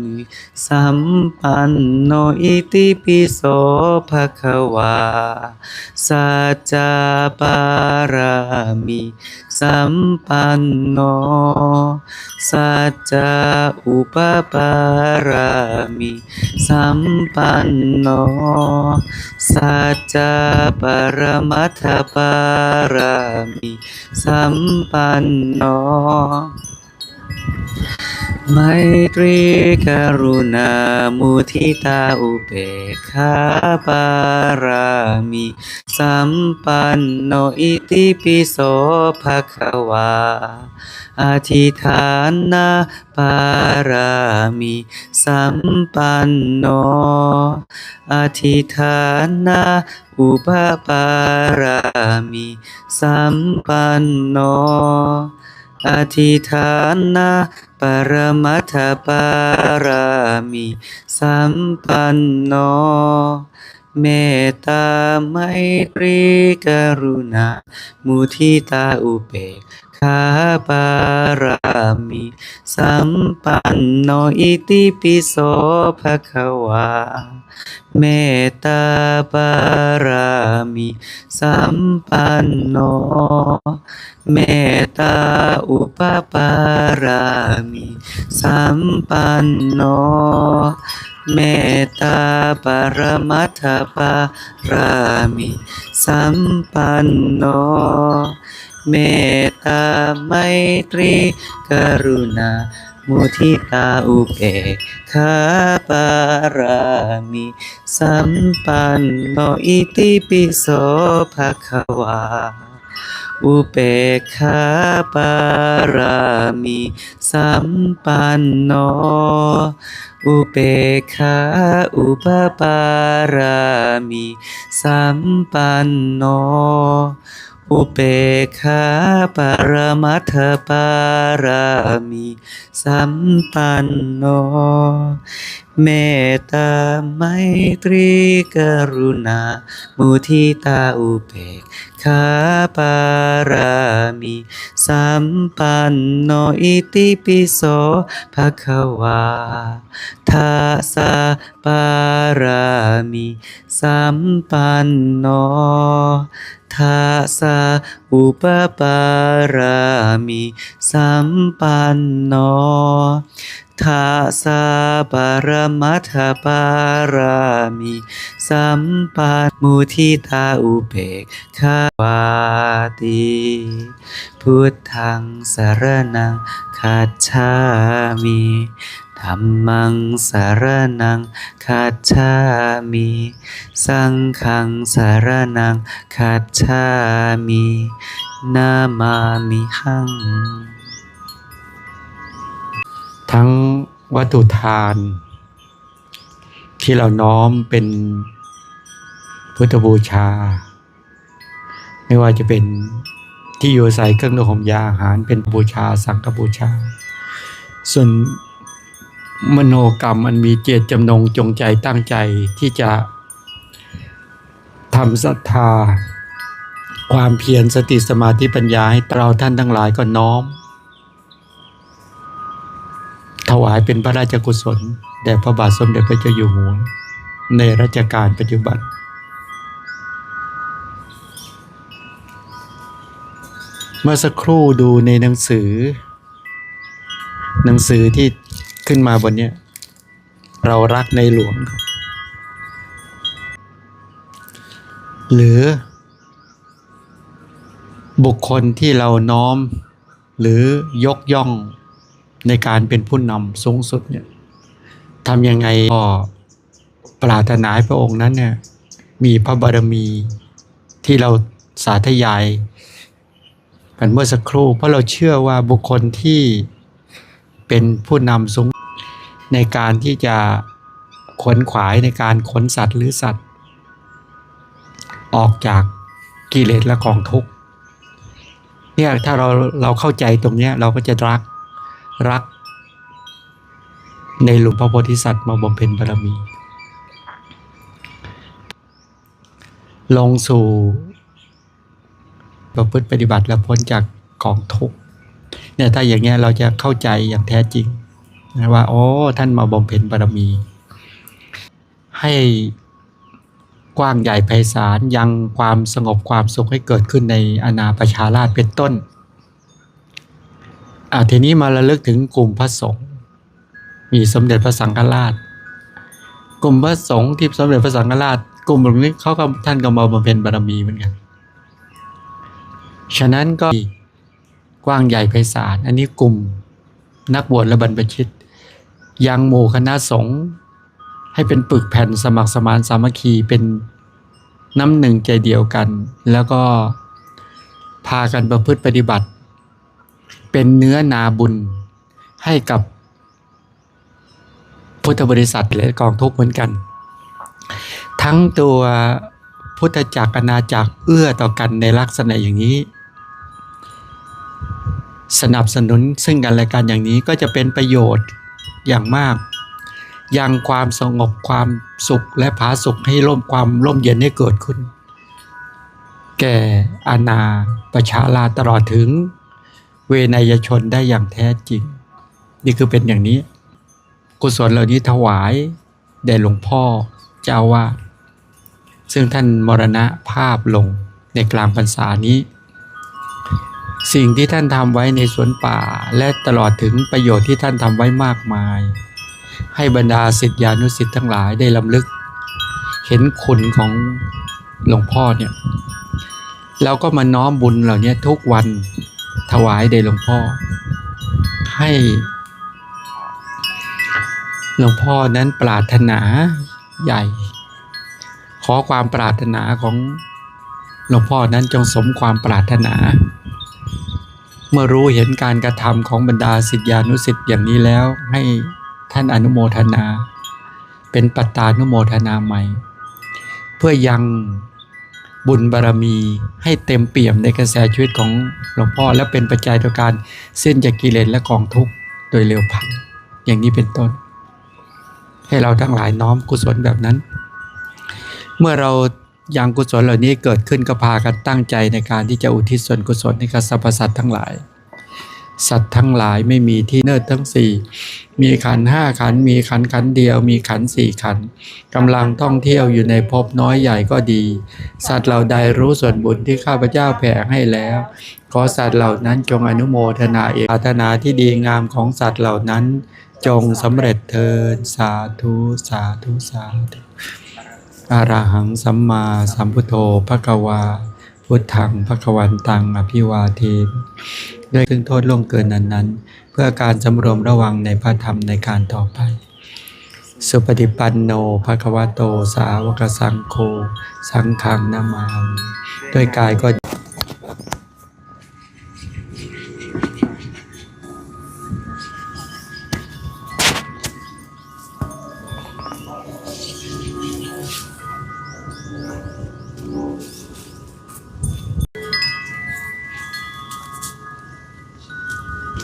มิสัมปันโนอิติปิโสภะคะวาสัจจาปารามิสัมปันโนสัจจาอุปปารามิสัมปันโนสัจจาปรมัตถปารามิสัมปันโน ไมตรีกรุณามุทิตาอุเบกขาปารามิสัมปันโนอิติปิโสภะคะวาอธิฐานาปารามิสัมปันโนอธิฐานนาอุปปารามิสัมปันโน อธิฐานนาปรมัทปารามิสัมปันโนเมตตาไมตรีกรุณา มุทิตาอุเบก ขาปารามิสัมปันโนอิติปิโสภะคะวาเมตตาปารามิสัมปันโนเมตตาอุปปารามิสัมปันโนเมตตาปรมัตถปารามิสัมปันโน เมตตาไมตรี กรุณา มุทิตาอุเบกขาปารามิ สัมปันโนอิติปิโสภะคะวาอุเบกขาปารามิสัมปันโน อุเบกขาอุปปารามิสัมปันโน อุเบกขาปรมัตถปารามิสัมปันโน เมตตาไมตรีกรุณา มุทิตาอุเบกขาปารามิสัมปันโนอิติปิโสภะคะวาทาสาปารามิสัมปันโน ทาสาอุปปารามิ สัมปันโน ทาสาปรมัตถปารามิสัมปันมุทิตาอุเบกขาวาติพุทธังสารนังคัจฉามิธัมมังสารนังคัจฉามิ สังฆังสารนังคัจฉามิ นามามิหัง ทั้งวัตถุทาน ที่เราน้อมเป็นพุทธบูชา ไม่ว่าจะเป็นที่อยู่อาศัยเครื่องนุ่งห่มยาอาหารเป็นบูชาสังฆบูชา ส่วนมโนกรรมมันมีเจตจำนงจงใจตั้งใจที่จะทำศรัทธา ความเพียรสติสมาธิปัญญาให้เราท่านทั้งหลายก็น้อม ถวายเป็นพระราชกุศลแด่พระบาทสมเด็จพระเจ้าอยู่หัว ในรัชกาลปัจจุบัน เมื่อสักครู่ดูในหนังสือ หนังสือที่ขึ้นมาบนนี้เรารักในหลวง หรือ บุคคลที่เราน้อม หรือยกย่อง ในการเป็นผู้นำสูงสุดเนี่ยทำยังไงก็ปรารถนาให้พระองค์นั้นเนี่ยมีพระบารมีที่เราสาธยายกันเมื่อสักครู่ เพราะเราเชื่อว่าบุคคลที่เป็นผู้นำสูงในการที่จะขนขวายในการขนสัตว์หรือสัตว์ ออกจากกิเลสและกองทุกข์เนี่ยถ้าเราเราเข้าใจตรงเนี้ยเราก็จะรัก รัก ในหลวงพ่อโพธิสัตว์มาบำเพ็ญบารมี ลงสู่ประพฤติปฏิบัติและพ้นจากกองทุกข์เนี่ยถ้าอย่างเงี้ยเราจะเข้าใจอย่างแท้จริงนะว่าโอ้ท่านมาบำเพ็ญบารมี ให้กว้างใหญ่ไพศาลยังความสงบความสุขให้เกิดขึ้นในอาณาประชาราชเป็นต้น อ่าทีนี้มาระลึกถึงกลุ่มพระสงฆ์มีสมเด็จพระสังฆราช กลุ่มพระสงฆ์ที่สมเด็จพระสังฆราช กลุ่มนี้เขาก็ท่านก็มาบำเพ็ญบารมีเหมือนกันฉะนั้นก็กว้างใหญ่ไพศาลอันนี้กลุ่มนักบวชและบรรพชิต ยังหมู่คณะสงฆ์ให้เป็นปึกแผ่นสมัครสมานสามัคคีเป็นน้ำหนึ่งใจเดียวกัน แล้วก็พากันประพฤติปฏิบัติ เป็นเนื้อนาบุญให้กับพุทธบริษัทและกองทุกเหมือนกัน ทั้งตัวพุทธจักรอาจักรเอื้อต่อกันในลักษณะอย่างนี้ สนับสนุนซึ่งกันและกันอย่างนี้ก็จะเป็นประโยชน์อย่างมาก ยังความสงบความสุขและผาสุขให้ร่มความร่มเย็นให้เกิดขึ้น แก่อาณาประชาราตลอดถึง เวนยชนได้อย่างแท้จริง นี่คือเป็นอย่างนี้ กุศลเหล่านี้ถวายแด่หลวงพ่อเจ้าว่าซึ่งท่านมรณะภาพลงในกลางพรรษานี้ สิ่งที่ท่านทำไว้ในสวนป่าและตลอดถึงประโยชน์ที่ท่านทำไว้มากมาย ให้บรรดาศิษยานุศิษย์ทั้งหลายได้ลำลึก เห็นคุณของหลวงพ่อเนี่ยเราก็มาน้อมบุญเหล่านี้ทุกวัน ถวายแด่หลวงพ่อ ให้หลวงพ่อนั้นปรารถนาใหญ่ ขอความปรารถนาของหลวงพ่อนั้นจงสมความปรารถนา เมื่อรู้เห็นการกระทำของบรรดาศิษยานุศิษย์อย่างนี้แล้วให้ท่านอนุโมทนา เป็นปัตตานุโมทนาใหม่ เพื่อยัง บุญบารมีให้เต็มเปี่ยมในกระแสชีวิตของหลวงพ่อ และเป็นปัจจัยต่อการเส้นจากกิเลสและกองทุกข์โดยเร็วพันอย่างนี้เป็นต้น ให้เราทั้งหลายน้อมกุศลแบบนั้น เมื่อเรายังกุศลเหล่านี้เกิดขึ้นก็พากันตั้งใจในการที่จะอุทิศส่วนกุศลให้กับสรรพสัตว์ทั้งหลาย สัตว์ทั้งหลายไม่มีที่เนิดทั้งสี่มีขันห้าขันมีขันขันเดียว มีขันสี่ขันกำลังท่องเที่ยวอยู่ในภพน้อยใหญ่ก็ดี สัตว์เหล่าใดรู้ส่วนบุญที่ข้าพเจ้าแผ่ให้แล้ว ขอสัตว์เหล่านั้นจงอนุโมทนาเอกปรารถนาที่ดีงามของสัตว์เหล่านั้น จงสำเร็จเทินสาธุสาธุสาธุอาราหังสัมมาสัมพุทโธภควา พุทธังภควันตังอภิวาเทน ด้วยซึ่งโทษล่วงเกินนั้นๆ เพื่อการสำรวมระวังในพระธรรมในการต่อไป สุปฏิปันโนภควโตสาวกสังโฆสังฆังนามาด้วยกายก็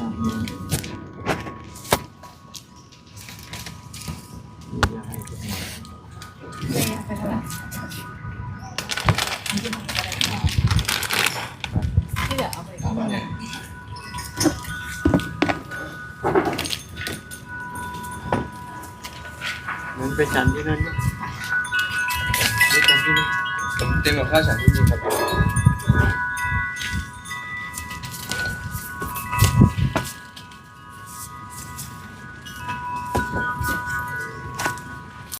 งั้นไปจันที่นั่นไปจันที่นั่นผมเตรียมกับข้าวฉันที่นี่ครับ